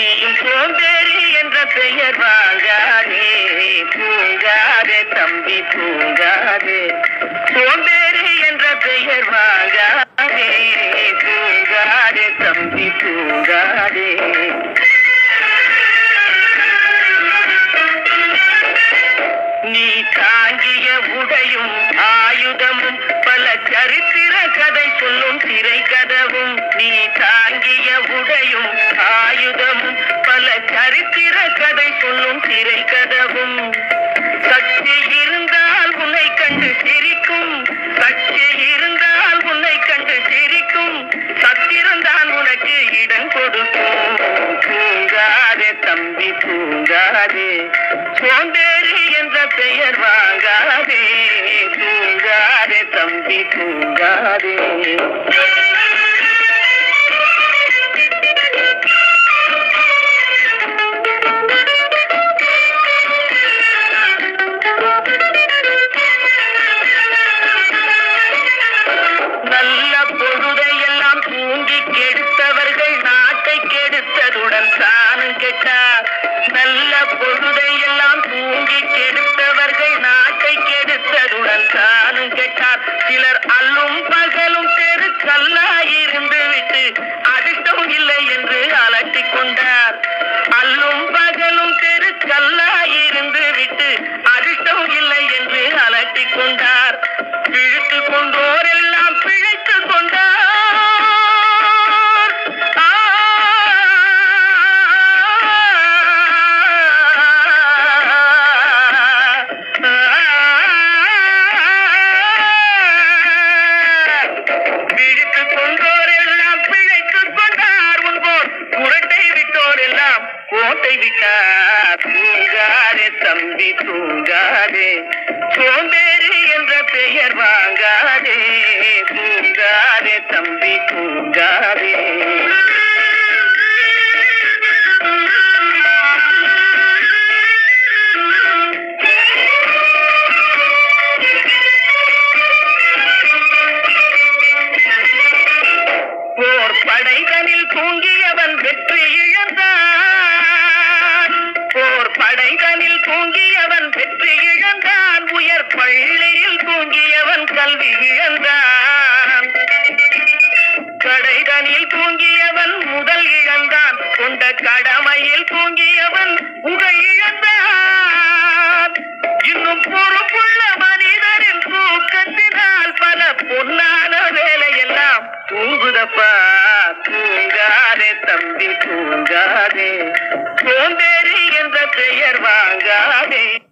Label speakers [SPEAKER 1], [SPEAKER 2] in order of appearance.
[SPEAKER 1] நீயும் சோம்பேறி என்ற பெயர் வாங்காதே தூங்காதே தம்பி தூங்காதே. சோம்பேறி என்ற பெயர் வாங்காதே தூங்காதே தம்பி தூங்காதே. நீ தாங்கிய உடையும் ஆயுதமும் பல சரித்திர கதை சொல்லும் திரை திரை கதவும். சக்தி இருந்தால் உன்னை கண்டு சிரிக்கும். சக்தி இருந்தால் உன்னை கண்டு சிரிக்கும். சத்திருந்தான் உனக்கு இடம் கொடுக்கும். தூங்காதே தம்பி தூங்காதே. சோம்பேறி என்ற பெயர் வாங்காதே. தூங்காதே தம்பி தூங்காதே. கோட்டை விட்டார். தூங்காரே தம்பி தூங்காரே சோம்பேறி என்ற பெயர் வாங்காதே கடமையில் தூங்கியவன் முதல் இழந்தான் கொண்ட கடமையில் தூங்கியவன் உகழ் இழந்தான். இன்னும் பொறுப்புள்ள மனிதரின் தூக்கத்தினால் பல பொன்னான வேலையெல்லாம் தூங்குதப்பா. தூங்காதே தம்பி தூங்காதே. சோம்பேறி என்ற பெயர் வாங்காதே.